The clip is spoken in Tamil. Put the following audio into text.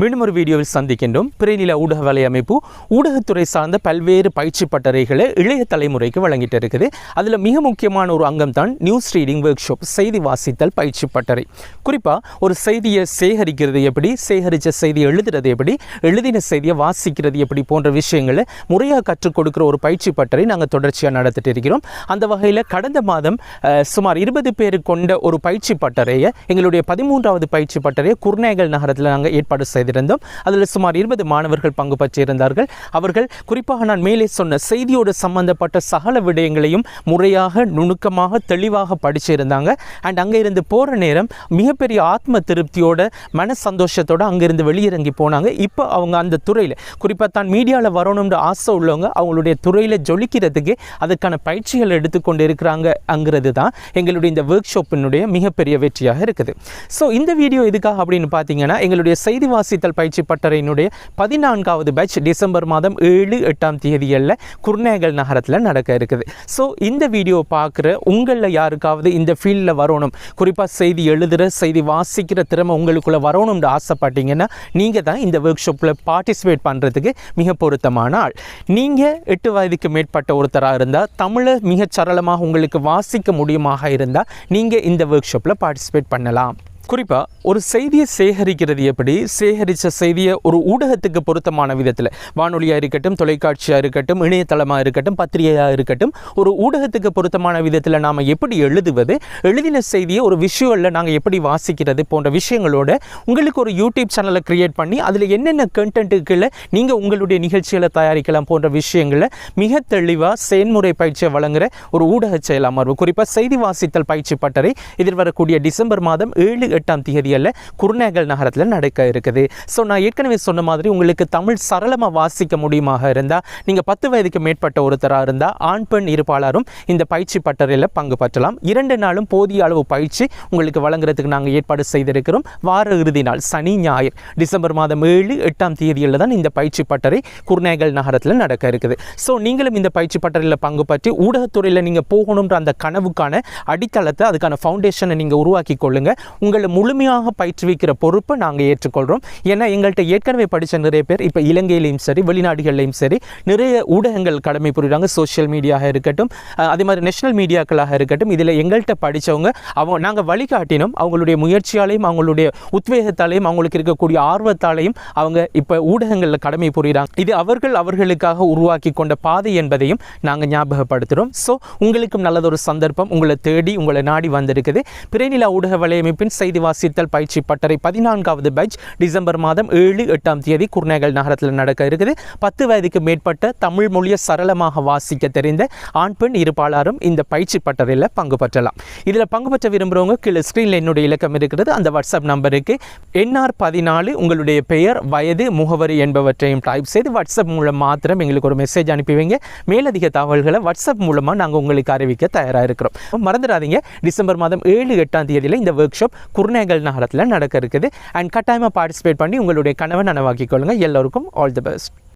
மீண்டும் ஒரு வீடியோவில் சந்திக்கின்றோம். பிறைநில ஊடக வலையமைப்பு ஊடகத்துறை சார்ந்த பல்வேறு பயிற்சி பட்டறைகளை இளைய தலைமுறைக்கு வழங்கிட்டு இருக்குது அதில் மிக முக்கியமான ஒரு அங்கம் தான் நியூஸ் ரீடிங் ஒர்க் ஷாப் செய்தி வாசித்தல் பயிற்சி பட்டறை. குறிப்பாக ஒரு செய்தியை சேகரிக்கிறது எப்படி சேகரித்த செய்தியை எழுதுறது எப்படி எழுதின செய்தியை வாசிக்கிறது எப்படி போன்ற விஷயங்களை முறையாக கற்றுக் கொடுக்குற ஒரு பயிற்சி பட்டறை நாங்கள் தொடர்ச்சியாக நடத்திட்டு இருக்கிறோம். அந்த வகையில் கடந்த மாதம் சுமார் இருபது பேர் கொண்ட ஒரு பயிற்சி பட்டறையை எங்களுடைய பதிமூன்றாவது பயிற்சி பட்டறையை குர்நேகல் நகரத்தில் நாங்கள் ஏற்பாடு செய்திருந்தோம் அதில் சுமார் இருபது மாணவர்கள் பங்கு பற்றியிருந்தார்கள் அவர்கள் குறிப்பாக நான் மேலே சொன்ன செய்தியோடு சம்பந்தப்பட்ட சகல விடயங்களையும் முறையாக நுணுக்கமாக தெளிவாக படிச்சிருந்தாங்க. அண்ட் அங்கே இருந்து போகிற நேரம் மிகப்பெரிய ஆத்ம திருப்தியோட மன சந்தோஷத்தோட அங்கிருந்து வெளியிறங்கி போனாங்க. இப்போ அவங்க அந்த துறையில் குறிப்பாக தான் மீடியாவில் வரணும்னு ஆசை உள்ளவங்க அவங்களுடைய துறையில் ஜொலிக்கிறதுக்கு அதுக்கான பயிற்சிகள் எடுத்துக்கொண்டு இருக்கிறாங்க அங்கிறது தான் எங்களுடைய இந்த ஒர்க் ஷாப்பினுடைய மிகப்பெரிய வெற்றியாக இருக்குது. ஸோ இந்த வீடியோ எதுக்காக அப்படின்னு பார்த்தீங்கன்னா எங்களுடைய செய்திவாசி வாசித்தல் பயிற்சி பட்டறையினுடைய பதினான்காவது பேட்ச் டிசம்பர் மாதம் ஏழு எட்டாம் தேதிகளில் குர்நேகல் நகரத்தில் நடக்க இருக்குது. ஸோ இந்த வீடியோ பார்க்குற உங்களில் யாருக்காவது இந்த ஃபீல்டில் வரணும் குறிப்பாக செய்தி எழுதுகிற செய்தி வாசிக்கிற திறமை உங்களுக்குள்ளே வரணும்னு ஆசைப்பட்டீங்கன்னா நீங்கள் தான் இந்த ஒர்க் ஷாப்பில் பார்ட்டிசிபேட் பண்ணுறதுக்கு மிக பொருத்தமான ஆள். நீங்கள் எட்டு வயதுக்கு மேற்பட்ட ஒருத்தராக இருந்தால் தமிழை மிகச் சரளமாக உங்களுக்கு வாசிக்க முடியுமாக இருந்தால் நீங்கள் இந்த ஒர்க் ஷாப்பில் பார்ட்டிசிபேட் பண்ணலாம். குறிப்பாக ஒரு செய்தியை சேகரிக்கிறது எப்படி? சேகரித்த செய்தியை ஒரு ஊடகத்துக்கு பொருத்தமான விதத்தில். வானொலியாக இருக்கட்டும் தொலைக்காட்சியாக இருக்கட்டும் இணையதளமாக இருக்கட்டும் பத்திரிகையாக இருக்கட்டும் ஒரு ஊடகத்துக்கு பொருத்தமான விதத்தில் நாம் எப்படி எழுதுவது? எழுதின செய்தியை ஒரு விஷுவலில் நாங்கள் எப்படி வாசிக்கிறது போன்ற விஷயங்களோட உங்களுக்கு ஒரு யூடியூப் சேனலை க்ரியேட் பண்ணி அதில் என்னென்ன கண்டென்ட்டுகளை நீங்கள் உங்களுடைய நிகழ்ச்சிகளை தயாரிக்கலாம் போன்ற விஷயங்களை மிக தெளிவாக செயன்முறை பயிற்சியை வழங்குகிற ஒரு ஊடக செயல் அமர்வு. குறிப்பாக செய்தி வாசித்தல் பயிற்சி பட்டறை எதிர்வரக்கூடிய டிசம்பர் மாதம் ஏழு எட்டாம் தேதியில் குருநேகல் நகரத்தில் நடக்க இருக்குது. ஸோ நான் ஏற்கனவே சொன்ன மாதிரி உங்களுக்கு தமிழ் சரளமாக வாசிக்க முடியுமாக இருந்தால் நீங்கள் பத்து வயதுக்கு மேற்பட்ட ஒருத்தராக இருந்தால் ஆண் பெண் இருப்பாளரும் இந்த பயிற்சி பட்டறையில் பங்கு பற்றலாம். இரண்டு நாளும் போதிய அளவு பயிற்சி உங்களுக்கு வழங்குறதுக்கு நாங்கள் ஏற்பாடு செய்திருக்கிறோம். வார இறுதி நாள் சனி ஞாயிறு டிசம்பர் மாதம் ஏழு எட்டாம் தேதியில் தான் இந்த பயிற்சி பட்டறை குருநேகல் நகரத்தில் நடக்க இருக்குது. ஸோ நீங்களும் இந்த பயிற்சி பட்டறையில் பங்கு பற்றி ஊடகத்துறையில் நீங்கள் போகணுன்ற அந்த கனவுக்கான அடித்தளத்தை அதுக்கான ஃபவுண்டேஷனை நீங்கள் உருவாக்கி கொள்ளுங்கள் உங்களை முழுமையாக பயிற்றுவிக்கிற பொறுப்பை நாங்கள் ஏற்றுக்கொள்கிறோம் ஏன்னா எங்கள்கிட்ட ஏற்கனவே படித்த நிறைய பேர் இப்போ இலங்கையிலையும் சரி வெளிநாடுகள்லையும் சரி நிறைய ஊடகங்கள் கடமை புரிகிறாங்க சோஷியல் மீடியாக இருக்கட்டும் அதே மாதிரி நேஷனல் மீடியாக்களாக இருக்கட்டும் இதில் எங்கள்கிட்ட படித்தவங்க அவங்க நாங்கள் வழிகாட்டினோம். அவங்களுடைய முயற்சியாலையும் அவங்களுடைய உத்வேகத்தாலையும் அவங்களுக்கு இருக்கக்கூடிய ஆர்வத்தாலையும் அவங்க இப்போ ஊடகங்களில் கடமை புரிகிறாங்க இது அவர்கள் அவர்களுக்காக உருவாக்கி கொண்ட பாதை என்பதையும் நாங்கள் ஞாபகப்படுத்துகிறோம் ஸோ உங்களுக்கும் நல்லதொரு சந்தர்ப்பம். உங்களை தேடி உங்களை நாடி வந்திருக்குது. பிறைநிலா ஊடக வலையமைப்பின் செய்தி வாசித்தல் பயிற்சி பட்டறை பதினான்காவது பேட்ச் டிசம்பர் மாதம் ஏழு எட்டாம் தேதி குர்நேகல் நகரத்தில் நடக்க இருக்குது. பத்து வயதுக்கு மேற்பட்ட தமிழ் மொழியை சரளமாக வாசிக்க தெரிந்த ஆண் பெண் இருப்பாளரும் இந்த பயிற்சி பட்டறையில் பங்கு பெற்றலாம். இதில் பங்கு பெற்ற விரும்புகிறவங்க கீழே ஸ்க்ரீனில் என்னுடைய இலக்கம் இருக்கிறது. அந்த வாட்ஸ்அப் நம்பருக்கு என்ஆர் பதினாலு உங்களுடைய பெயர் வயது முகவரி என்பவற்றையும் டைப் செய்து வாட்ஸ்அப் மூலம் மாத்திரம் எங்களுக்கு ஒரு மெசேஜ் அனுப்பிவிங்க. மேலதிக தகவல்களை வாட்ஸ்அப் மூலமாக நாங்கள் உங்களுக்கு அறிவிக்க தயாராக இருக்கிறோம். மறந்துடாதீங்க. டிசம்பர் மாதம் ஏழு எட்டாம் தேதியில் இந்த ஒர்க் ஷாப் குர்நேகல் நகரத்தில் நடக்க இருக்குது அண்ட் கட்டாயமாக பார்ட்டிசிபேட் பண்ணி உங்களுடைய கனவை நனவாக்கிக் கொள்ளுங்கள் எல்லோருக்கும் ஆல் தி பெஸ்ட்